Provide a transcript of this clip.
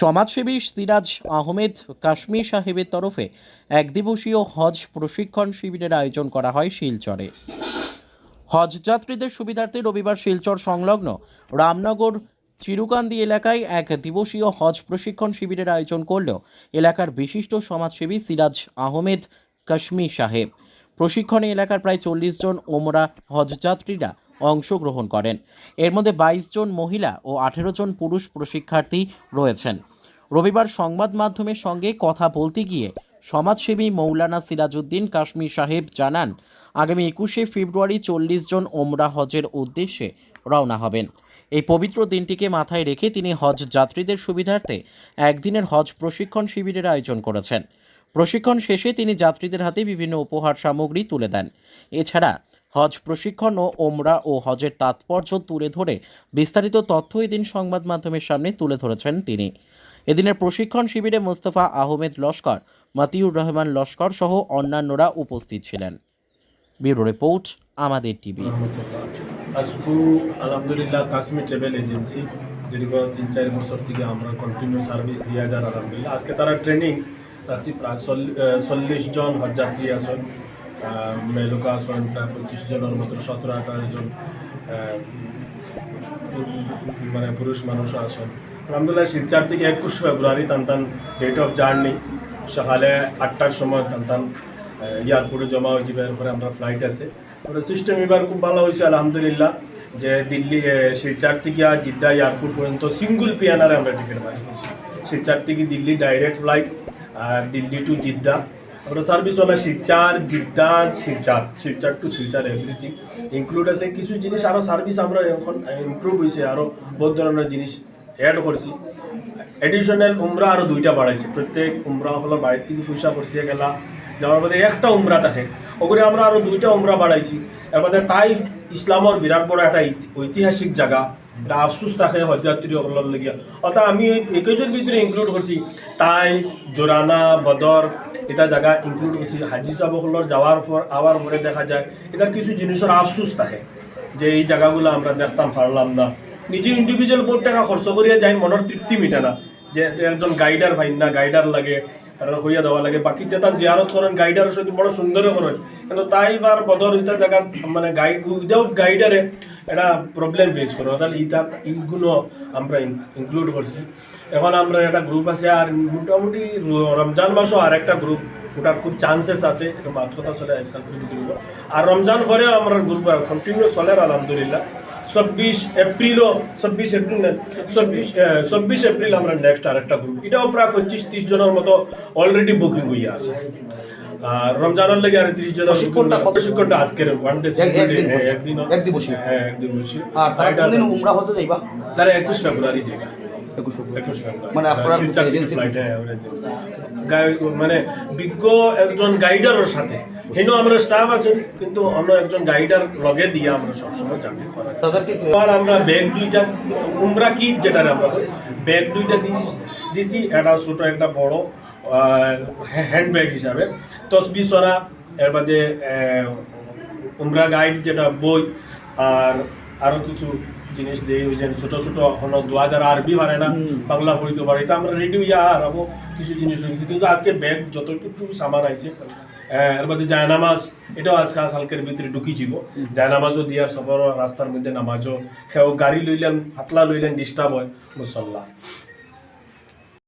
সমাজসেবী সিরাজ আহমেদ কাশ্মীর সাহেবের তরফে এক দিবসীয় হজ প্রশিক্ষণ শিবিরের আয়োজন করা হয় শিলচরে। হজ যাত্রীদের সুবিধার্থে রবিবার শিলচর সংলগ্ন রামনগর চিরুকান্দি এলাকায় এক দিবসীয় হজ প্রশিক্ষণ শিবিরের আয়োজন করল এলাকার বিশিষ্ট সমাজসেবী সিরাজ আহমেদ কাশ্মীর সাহেব। প্রশিক্ষণে এলাকার প্রায় চল্লিশ জন ওমরা হজযাত্রীরা অংশগ্রহণ করেন। এর মধ্যে বাইশ জন মহিলা ও আঠেরো জন পুরুষ প্রশিক্ষার্থী রয়েছেন। রবিবার সংবাদ মাধ্যমের সঙ্গে কথা বলতে গিয়ে সমাজসেবী মৌলানা সিরাজউদ্দিন কাশ্মীর সাহেব জানান, আগামী একুশে ফেব্রুয়ারি চল্লিশ জন ওমরা হজের উদ্দেশ্যে রওনা হবেন। এই পবিত্র দিনটিকে মাথায় রেখে তিনি হজ যাত্রীদের সুবিধার্থে একদিনের হজ প্রশিক্ষণ শিবিরের আয়োজন করেছেন। প্রশিক্ষণ শেষে তিনি যাত্রীদের হাতে বিভিন্ন উপহার সামগ্রী তুলে দেন। এছাড়া হজ প্রশিক্ষণ ও ওমরা ও হজের তাৎপর্য তুলে ধরে বিস্তারিত তথ্য এদিন সংবাদ মাধ্যমের সামনে তুলে ধরেছেন তিনি। এদিনের প্রশিক্ষণ শিবিরে মোস্তফা আহমেদ লস্কর, মাতিউর রহমান লস্কর সহ অন্যান্যরা উপস্থিত ছিলেন। ব্যুরো রিপোর্ট, আমাদের টিভি। আজকু আলহামদুলিল্লাহ কাশ্মীর এজেন্সি দীর্ঘ তিন চার বছর থেকে আমরা কন্টিনিউ সার্ভিস যার আলহামদুলিল্লাহ। আজকে তারা ট্রেনিং চল্লিশ জন হজযাত্রী আসন মেলুকা আসন প্রায় পঁচিশ জনের মতো সতেরো আঠারো জন মানে পুরুষ মানুষ আসন আলহামদুলিল্লাহ শিলচার থেকে একুশ ফেব্রুয়ারি তান তান ডেট অফ জার্নি সকালে আটটার সময় তান তান এয়ারপোর্টে জমা হয়ে যাবে এরপরে আমরা ফ্লাইট আছে। সিস্টেম এবার খুব ভালো হয়েছে, আলহামদুলিল্লাহ, যে দিল্লি শিলচার থেকে জিদ্দা এয়ারপোর্ট পর্যন্ত সিঙ্গুল পিয়ানারে আমরা টিকিট বাই করছি। শিলচার থেকে দিল্লি ডাইরেক্ট ফ্লাইট আর দিল্লি টু জিদ্দা। আমরা সার্ভিস হলো Silchar Jeddah Silchar Silchar to Silchar everything include আছে। কিছু জিনিস আরও সার্ভিস আমরা এখন ইমপ্রুভ হয়েছে আরও বহুত ধরনের জিনিস অ্যাড করছি। এডিশনাল উমরা আরও দুইটা বাড়াইছে। প্রত্যেক উমরা হলো বাড়ির থেকে পয়সা করছে গেলা। যাওয়ার মধ্যে একটা উমরা থাকে। ওগুলো আমরা আরও দুইটা উমরা বাড়াইছি। এর মধ্যে তাই ইসলামর বিরাট বড় একটা ঐতিহাসিক জায়গা। এটা আফসুস থাকে হজযাত্রী সকলের অর্থাৎ আমি প্যাকেজের ভিতরে ইনক্লুড করছি তাই জোরানা বদর এটা জায়গা ইনক্লুড করছি হাজি সাহেবসকলের যাওয়ার পর আওয়ার পরে দেখা যায় এটার কিছু জিনিসের আফসুস থাকে, যে এই জায়গাগুলো আমরা দেখতাম, পারলাম না। নিজে ইন্ডিভিজুয়াল বহুত টাকা খরচ করিয়া যাই মনের তৃপ্তি মিটে না, যে একজন গাইডার ভাই না গাইডার লাগে তারা হইয়া দেওয়া লাগে। বাকি যেটা জিয়ারত করেন গাইডারের সাথে বড় সুন্দরও করেন কিন্তু তাই আর বদর ইটা জায়গা মানে গাইড উইদাউট গাইডারে এটা প্রবলেম ফেস করো। তাহলে ইটা এইগুলো আমরা ইনক্লুড করছি। এখন আমরা একটা গ্রুপ আছে আর মোটামুটি রমজান মাসও আর একটা গ্রুপ ওটার খুব চান্সেস আছে, এটা মাত কথা চলে আজকাল করে ভিতরে আর রমজান পরেও আমার গ্রুপ কন্টিনিউ চলে আলহামদুলিল্লাহ। চব্বিশ এপ্রিলও, চব্বিশ এপ্রিল চব্বিশ চব্বিশ এপ্রিল আমরা নেক্সট আরেকটা গ্রুপ এটাও প্রায় পঁচিশ ত্রিশ জনের মতো অলরেডি বুকিং হয়ে আছে। রমজানের লেগে আর ত্রিশ জনের প্রশিক্ষণটা প্রশিক্ষণটা আজকের ওয়ান ডে এক- একদিন বসে। হ্যাঁ একদিন বসে। আর তারা কোনদিন উমরা হতে যাইবা? তারা ফেব্রুয়ারি। মানে আপনারা আমরা বিজ্ঞ একজন গাইডারের সাথে। হেন আমরা স্টাফ আছেন কিন্তু অন্য একজন গাইডার লগে দিয়ে আমরা সবসময় জানি তাদেরকে আর আমরা ব্যাগ দুইটা উমরা কিট যেটা আমরা ব্যাগ দুইটা দিছি দিছি। একটা ছোট একটা বড়। হ্যান্ড ব্যাগ হিসাবে। তসবি সরা এর বাদে উমরা গাইড যেটা বই আর আরও কিছু জিনিস দিয়ে ওই যে ছোট ছোট হলো দু হাজার আরবি পারে না বাংলা পড়িতে পারে। তা আমরা রেডিও হইয়া আর হব কিছু জিনিস হয়ে গেছে কিন্তু আজকে ব্যাগ যতটুকু সামান আইছে এর মধ্যে জায়নামাজ এটাও আজকে কালকের ভিতরে ঢুকি যাব। জায়নামাজও দিয়ার সফর রাস্তার মধ্যে নামাজও। সেও গাড়ি লইলেন ফাতলা লইলেন ডিস্টার্ব হয়। মুসল্লা